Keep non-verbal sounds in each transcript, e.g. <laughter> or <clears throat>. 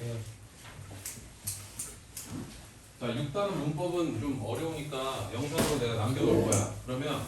네. 자, 6단원 문법은 좀 어려우니까 영상으로 내가 남겨놓을 거야. 그러면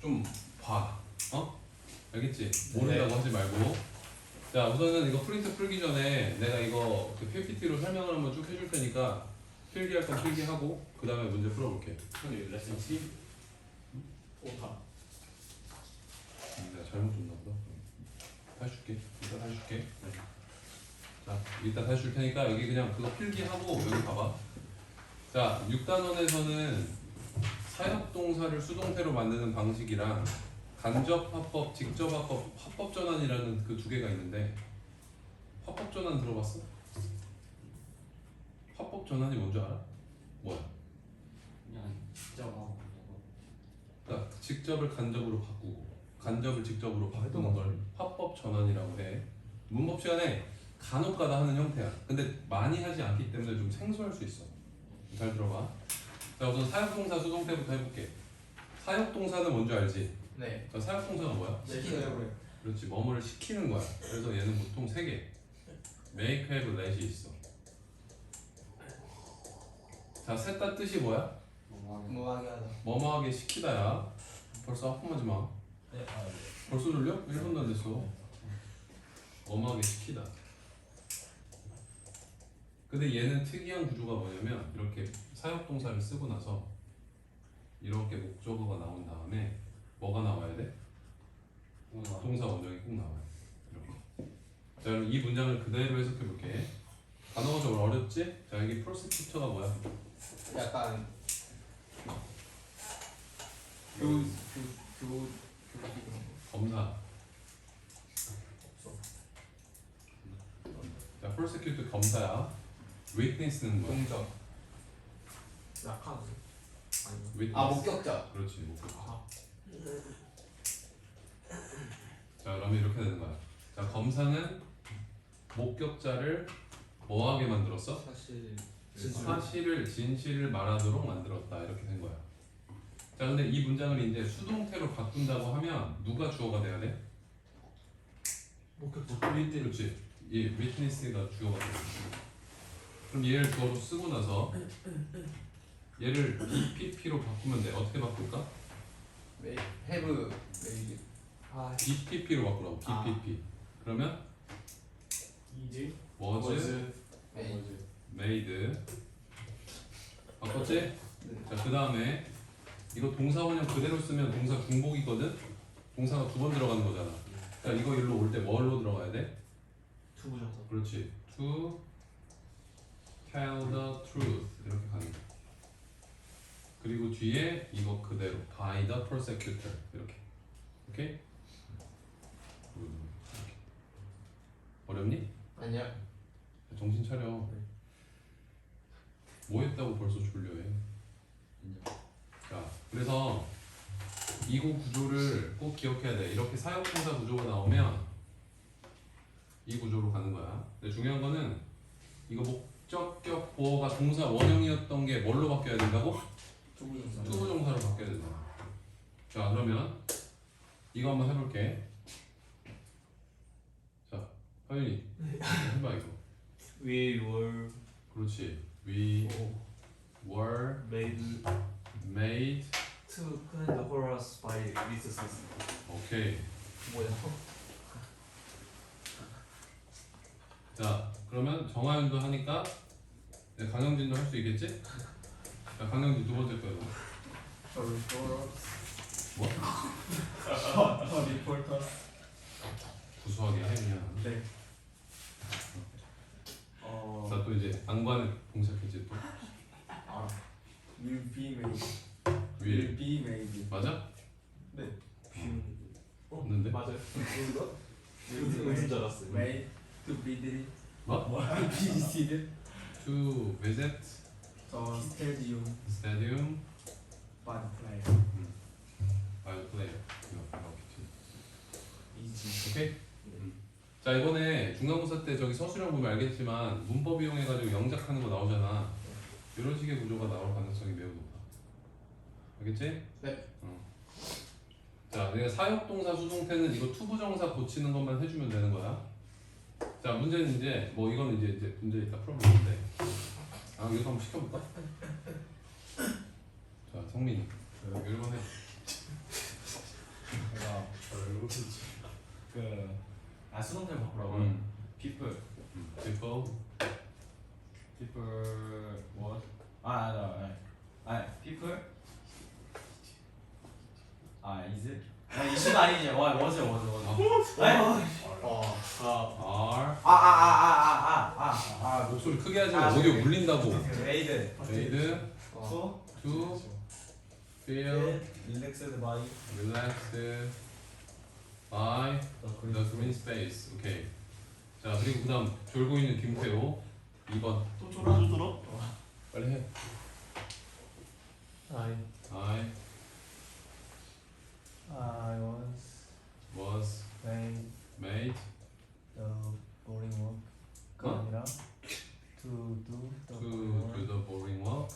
좀 봐. 어? 알겠지? 모른다고 하지 말고. 자, 우선은 이거 프린트 풀기 전에 내가 이거 그 PPT로 설명을 한번 쭉 해줄 테니까 필기할 건 필기하고 그 다음에 문제 풀어볼게. 형님 레슨 10 오타 음, 내가 잘못 줬나 보다. 다시 줄게. 이따 다시 줄게. 자, 이따 다시 줄 테니까 여기 그냥 그거 필기하고 여기 봐봐. 자, 6단원에서는 사역동사를 수동태로 만드는 방식이랑 간접 화법, 직접 화법, 화법 전환이라는 그 두 개가 있는데 화법 전환 들어봤어? 화법 전환이 뭔지 알아? 뭐야? 그냥 막 그러니까 직접을 간접으로 바꾸고 간접을 직접으로 바꾸는 걸 화법 전환이라고 해. 문법 시간에 간혹가다 하는 형태야. 근데 많이 하지 않기 때문에 좀 생소할 수 있어. 잘 들어봐. 자 우선 사역동사 수동태부터 해볼게. 사역동사는 뭔지 알지? 네 자, 사역동사가 뭐야? 시키는 거예요 그렇지 뭐뭐를 시키는 거야. 그래서 얘는 보통 세 개. make, have, let이 있어. 자, 셋 다 뜻이 뭐야? 무하게 하다 뭐뭐하게 시키다야. 벌써 하품하지 마. 네 아, 네. 벌써 돌려? 1분도 안 됐어. 엄하게 시키다. 근데 얘는 특이한 구조가 뭐냐면 이렇게 사역동사를 쓰고 나서 이렇게 목적어가 나온 다음에 뭐가 나와야 돼? 동사 원형이 꼭 나와요. 이렇게. 자, 그럼 이 문장을 그대로 해석해 볼게. 단어가 좀 어렵지? 자, 여기 프로스큐터가 뭐야? 약간 교교 교 검사. 자, 프로스큐터 검사야. Witness는 뭐야? 동적 약한 witness. 아 목격자 그렇지 목격자. 아. 자 그러면 이렇게 되는 거야. 자 검사는 목격자를 뭐하게 만들었어? 사실 사실을 진실을 말하도록 만들었다 이렇게 된 거야. 자 근데 이 문장을 이제 수동태로 바꾼다고 하면 누가 주어가 돼야 돼? 목격자 그렇지. 이 witness가 주어가 돼. 그럼 얘를 주어로 쓰고 나서 얘를 BPP로 바꾸면 돼. 어떻게 바꿀까? 메이 헤브 메이드 아 BPP로 바꾸라고. 아. BPP. 그러면 이제 was 메이드 made 바꿨지? 네. 자, 그 다음에 이거 동사 원형 그대로 쓰면 동사 중복이거든? 동사가 두 번 들어가는 거잖아. 자, 이거 일로 올 때 뭘로 들어가야 돼? 투부정사 그렇지. To tell the truth 이렇게 가는 거. 그리고 뒤에 이거 그대로 by the prosecutor 이렇게. 오케이? 음, 이렇게. 어렵니? 아니야 정신 차려. 뭐 했다고 벌써 졸려해. 자, 그래서 이거 구조를 꼭 기억해야 돼. 이렇게 사역동사 구조가 나오면 이 구조로 가는 거야. 근데 중요한 거는 이거 목적격 보어가 동사 원형이었던 게 뭘로 바뀌어야 된다고? 투부정사 투부정사로 바뀌어야 된다. 자, 그러면 이거 한번 해볼게. 자, 하윤이 해봐 이거. We were 그렇지. We were made made. to clean the horse by witnesses. 오케이. 뭐야 자, 그러면 정하윤도 하니까 네, 강영진도 할 수 있겠지? 자, 강영진 두 번째 거요. 뭐? 리포터 구수하게 해 그냥. 네. 어, 자, 또 이제 안관에 봉착했지 또. 알아 will be made 윌. be made 맞아? 네. 없는데? 맞아요. 이거? 무슨 줄 알았어요. made to be did 뭐? to be seated To visit the stadium stadium by player by the player. 오케이? 음. 자 이번에 중간고사 때 저기 서술형 보면 알겠지만 문법 이용해가지고 영작하는 거 나오잖아. 이런 식의 구조가 나올 가능성이 매우 높아. 알겠지? 네. 어. 자, 내가 사역동사 수동태는 이거 투부정사 고치는 것만 해주면 되는 거야. 자 문제는 이제 뭐 이거는 이제 이제 문제 이따 풀어보는데 아 이거 한번 시켜볼까? 자 성민이 그 1번 해 제가 그 아, 수능들 바꾸라고요? 음. people 음. people people what? 아, 아, 아, 아, 아, people 아, is? 아, is가 아니지. 와, it, was it. 아니, 어. 아, are 아, 아, 아, 아, 아, 아, 아 목소리 크게 하지 마 아, 오디오 아, made made to to feel relaxed by relaxed by the green space 오케이 자 그리고 그 다음 졸고 있는 김태호 2번 또 졸아? 또 졸아? 빨리 해 I I I was was made made the boring work가 어? 아니라 to do the to boring do work. the boring work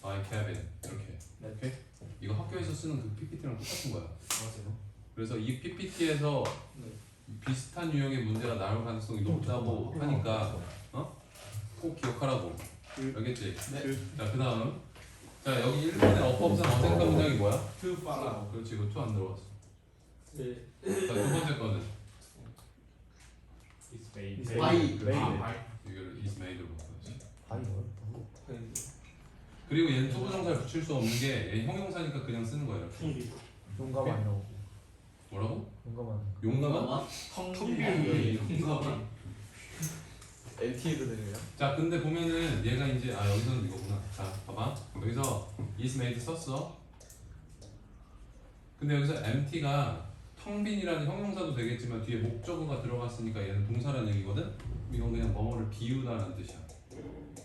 by Kevin 이렇게 네. 오케이 이거 학교에서 쓰는 그 PPT랑 똑같은 거야 맞아요. 그래서 이 PPT에서 네. 비슷한 유형의 문제가 나올 가능성이 높다고 하니까 어? 꼭 기억하라고 알겠지? 네. 자그 다음 자 여기 1번의 어법상 어색한 문장이 뭐야? to follow. 그렇지 이거 2안 들어갔어 네. 자 두 번째 거는 It's made. It's made. 아, made. by. 이걸 is made로 바꿔야지 아이 뭘? 그리고 얘는 투부정사를 붙일 수 없는 게 얘 형용사니까 그냥 쓰는 거예요 이렇게. 용감 아니라고 뭐라고? 용감한 용감한? 성비율. 용감한? LTE도 되네요. 자 근데 보면은 얘가 이제 아 여기서는 이거구나 자 봐봐 여기서 is made 썼어 근데 여기서 empty가 텅빈이라는 형용사도 되겠지만 뒤에 목적어가 들어갔으니까 얘는 동사라는 얘기거든 이건 그냥 뭐뭐를 비우다라는 뜻이야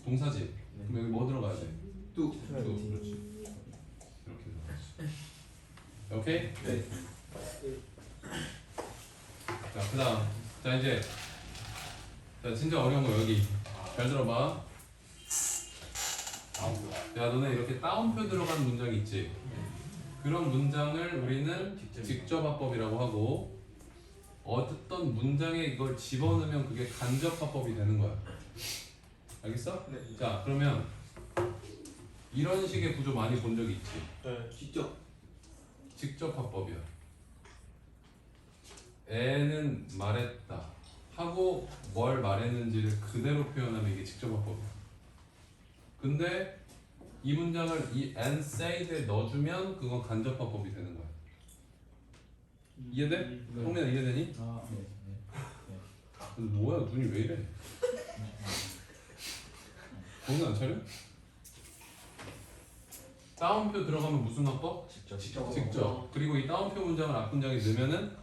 동사지 그럼 여기 뭐 들어가야 돼? 또또 그렇지. 이렇게 들어가지 오케이? 네. 자 그다음. 자 이제. 자 진짜 어려운 거 여기. 잘 들어봐. 야 너네 이렇게 따옴표 들어간 문장 있지? 그런 문장을 우리는 직접 화법이라고 하고 어떤 문장에 이걸 집어넣으면 그게 간접 화법이 되는 거야. 알겠어? 네. 자 그러면 이런 식의 구조 많이 본 적이 있지 네. 직접. 직접 화법이야. 애는 말했다 하고 뭘 말했는지를 그대로 표현하면 이게 직접 화법이야. 근데 이 문장을 이 and said에 넣어주면 그건 간접 화법이 되는 거야. 이해돼? 성민아 이해되니? 아, 네. 근데 뭐야 눈이 왜 이래? 정신 안 차려? 따옴표 들어가면 무슨 화법? 직접. 직접. 그리고 이 따옴표 문장을 앞문장에 넣으면은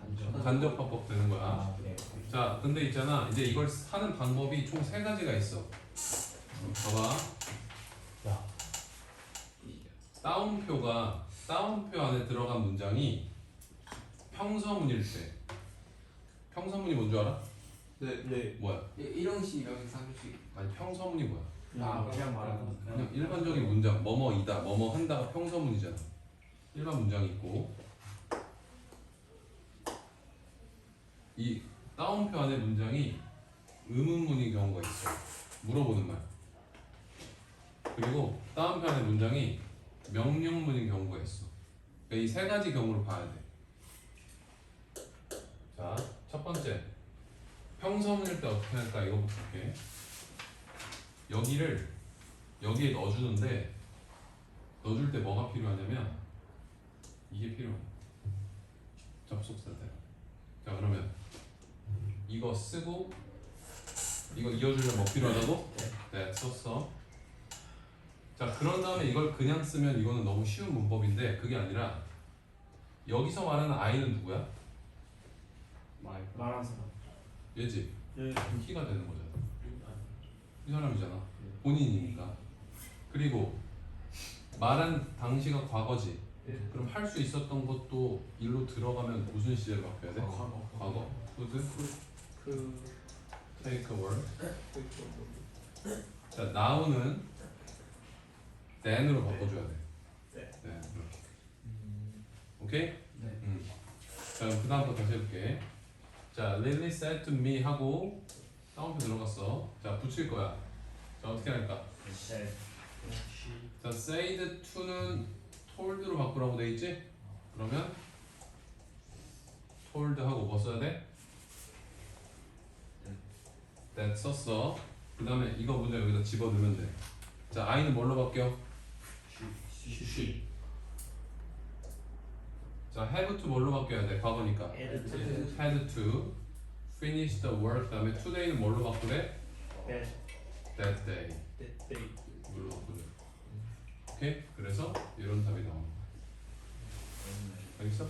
간접 화법 되는 거야. 아, 네. 자, 근데 있잖아. 이제 이걸 하는 방법이 총 세 가지가 있어. 봐봐. 야. 따옴표가 따옴표 안에 들어간 문장이 평서문일 때. 평서문이 뭔 줄 알아? 네. 네. 뭐야? 일형식, 일형식, 삼형식. 아니 평서문이 뭐야? 아, 그냥 말하는 그냥 일반적인 문장, 뭐뭐이다, 뭐뭐 한다가 평서문이잖아. 일반 문장이 있고 이 따옴표 안에 문장이 의문문인 경우가 있어. 물어보는 말. 그리고 따옴표 안에 문장이 명령문인 경우가 있어. 그러니까 이세 가지 경우를 봐야 돼. 자, 첫 번째. 평서문일 때 어떻게 할까 이거부터 볼게. 여기를 여기에 넣어주는데 넣어줄 때 뭐가 필요하냐면 이게 필요해 접속사들 자 그러면 이거 쓰고 이거 이어주려면 뭐 필요하다고? 네 썼어 자 그런 다음에 이걸 그냥 쓰면 이거는 너무 쉬운 문법인데 그게 아니라 여기서 말하는 아이는 누구야? 말하는 사람. 얘지 예. 키가 되는 거잖아 이 사람이잖아 본인이니까 그리고 말한 당시가 과거지 예. 그럼 할 수 있었던 것도 일로 들어가면 무슨 시제를 바꿔야 돼? 과거. 과거 could 그 take a word 자 now는 then으로 바꿔줘야 돼 네. 네, 이렇게 오케이? 네. 음. 자, 그럼 그 다음부터 다시 해볼게. 자, Lily said to me 하고 다운표 들어갔어. 자, 붙일 거야. 자, 어떻게 할까? 셋. 자, said to는 told로 바꾸라고 돼 있지? 그러면 told 하고 뭐 써야 돼? that 썼어. 그 다음에 이거 문제 여기다 집어넣으면 돼. 자, I는 뭘로 바뀌어? 쉬. 자, have to 뭘로 바뀌어야 돼? 과거니까. had to finish the work. 그 다음에 today는 뭘로 바꾸래? 네. that day. 네. 이걸로 바꾸래. 오케이? 그래서 이런 답이 나오는 거야. 알겠어?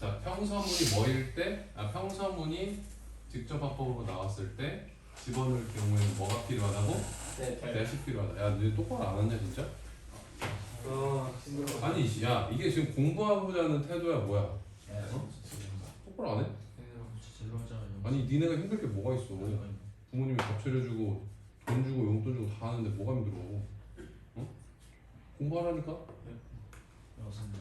자, 평서문이 뭐일 때, 아, 평서문이 직접 합법으로 나왔을 때 집어넣을 경우에는 뭐가 필요하다고? 네. 대시 필요하다. 야, 너 똑바로 안 왔냐 진짜? 아 징그러워. 아니, 씨, 야, 이게 지금 공부하고자 하는 태도야 뭐야? 어? 똑바로 안 해? 아니, 니네가 힘들 게 뭐가 있어? 부모님이 밥 차려주고 돈 주고 용돈 주고 다 하는데 뭐가 힘들어? 어? 공부하라니까? 맞습니다.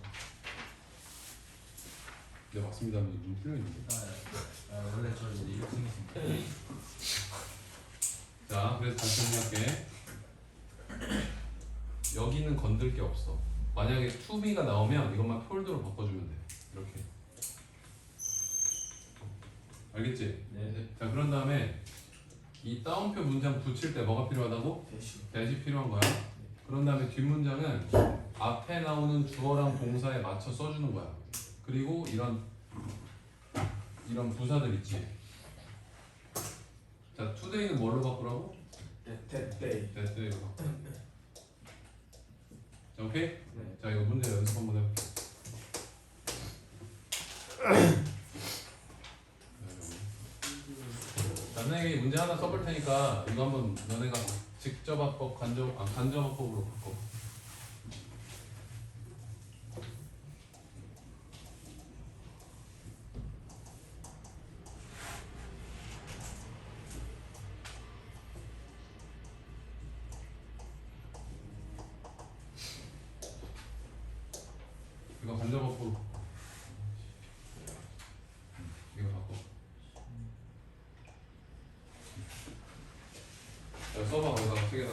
네 맞습니다 하면 눈 풀려 있는데. 아, 아, 원래 저 이제 이렇게 생겼습니다. 자, 그래서 다시 정리할게. 여기는 건들 게 없어. 만약에 투비가 나오면 이것만 폴드로 바꿔주면 돼. 이렇게. 알겠지? 네. 자, 그런 다음에 이 따옴표 문장 붙일 때 뭐가 필요하다고? 대시. 대시 필요한 거야. 그런 다음에 뒷문장은 앞에 나오는 주어랑 동사에 맞춰 써주는 거야. 그리고 이런 이런 부사들 있지. 자, today는 뭘로 바꾸라고? 대대. 됐어 이거. 자, 오케이? 네. 자, 이거 문제 연습 한번 해볼게. <clears throat> 자, 선생님이 문제 하나 써볼 테니까 이거 한번 너네가 직접 합법, 간접, 아, 간접 합법으로 바꿔. 자, 써봐 거기다가 책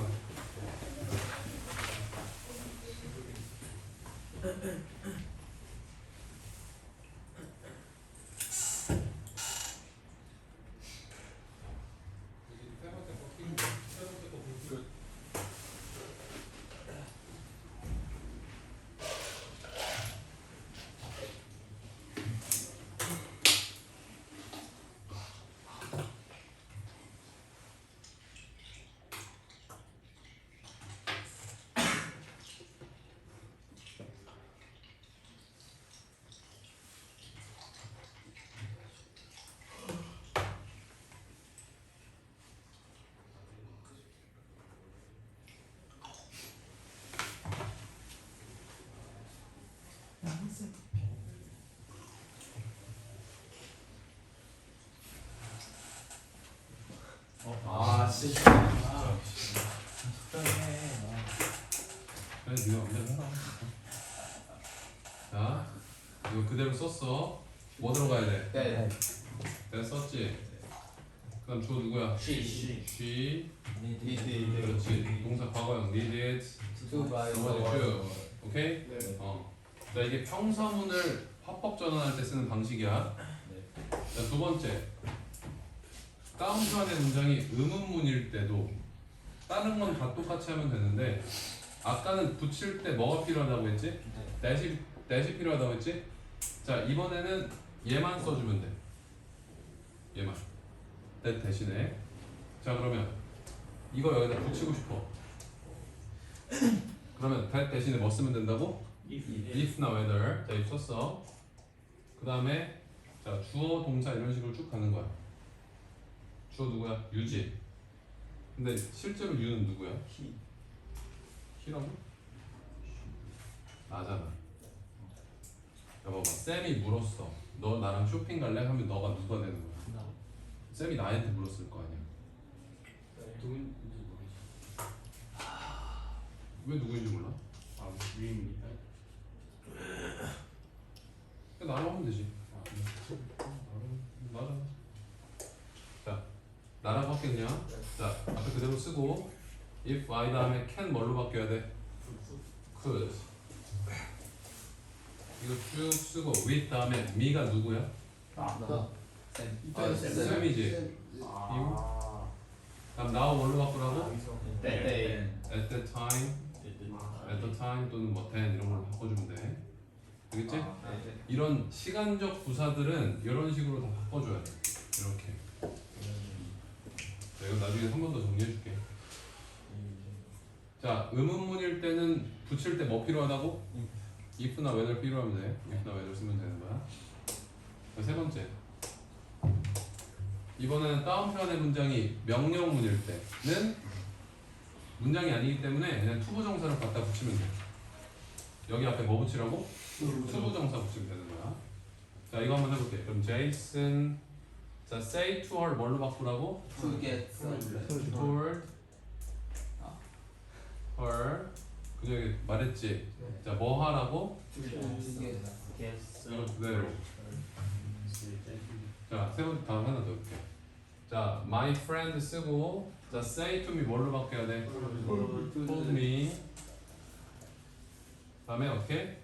아. 아. 뭐? 네. 그렇지. 동사 과거형 needed. To buy. 넘어지 쭉. 오케이? 네. 어. 자 이게 평서문을 화법 전환할 때 쓰는 방식이야. 네. 자두 번째. 다운표 안의 문장이 의문문일 때도 다른 건 다 똑같이 하면 되는데 아까는 붙일 때 뭐가 필요하다고 했지? 대시 대시 필요하다고 했지? 자 이번에는 얘만 써주면 돼. 얘만. 대 대신에. 자 그러면 이거 여기다 붙이고 싶어. 그러면 that 대신에 뭐 쓰면 된다고? If나 whether. 자, if 썼어. 그 다음에 자 주어 동사 이런 식으로 쭉 가는 거야. 주어 누구야? 유지. 근데 실제로 유는 누구야? 히. 히라고? 나잖아. 야 봐봐. 쌤이 물었어. 너 나랑 쇼핑 갈래? 하면 너가 누가 되는 거야? 쌤이 나한테 물었을 거 아니야. 누군지 모르겠어. 왜 누구인지 몰라? 아, 유입니다. 그 나로 하면 되지. 아, 네. 나로 맞아. 자, 나라 바뀌었냐? 자, 앞에 그대로 쓰고 if I 다음에 can 뭘로 바뀌어야 돼? could. 이거 쭉 쓰고 with 다음에 me가 누구야? 아, 나. 그 아, 쌤이지. 아. 그럼 now 뭘로 바꾸라고? at that time, at the time 또는 뭐 then 이런 걸 바꿔주면 돼. 알겠지? 네. 이런 시간적 부사들은 이런 식으로 다 바꿔줘야 돼. 이렇게. 자, 이거 나중에 한 번 더 정리해줄게. 자 의문문일 때는 붙일 때 뭐 필요하다고? if나 whether 필요하면 돼. if나 whether 쓰면 되는 거야. 자, 세 번째. 이번에는 다운표현의 문장이 명령문일 때는 문장이 아니기 때문에 그냥 투부정사를 갖다 붙이면 돼 여기 앞에 뭐 붙이라고? 투부정사. 붙이면 되는 거야. 자 이거 한번 해볼게. 그럼 Jason 자 say to her 뭘로 바꾸라고? To get. told her. 그저 여기 말했지? 자 뭐 하라고? 이거 그대로. 자세 번째 다음 하나 더 볼게. 자 my friend 쓰고 자 say to me 뭘로 바뀌어야 돼? told me 다음에 어떻게?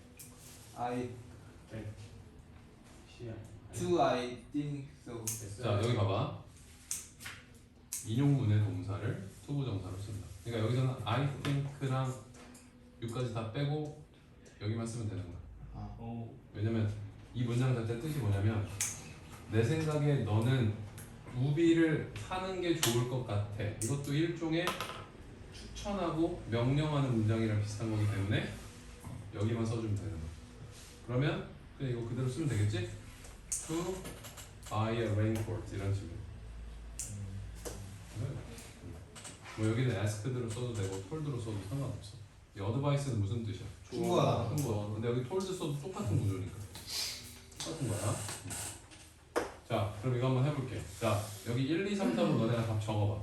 I do I think so. 자 여기 봐봐. 인용문의 동사를 투부정사로 쓴다. 그러니까 여기서는 I think랑 여기까지 다 빼고 여기만 쓰면 되는 거야. 오. 왜냐면 이 문장 자체 뜻이 뭐냐면 내 생각에 너는 우비를 사는 게 좋을 것 같아. 이것도 일종의 추천하고 명령하는 문장이랑 비슷한 거기 때문에 여기만 써주면 되는 거야 그러면 그냥 이거 그대로 쓰면 되겠지? To buy a raincoat 이런 식으로. 뭐 여기는 ask드로 써도 되고 told로 써도 상관없어. 이 advice는 무슨 뜻이야? 충고하다. 충고. 근데 여기 told 써도 똑같은 구조니까. 똑같은 거야. 자 그럼 이거 한번 해볼게. 자 여기 1, 2, 3, 4로 너네가 답 적어봐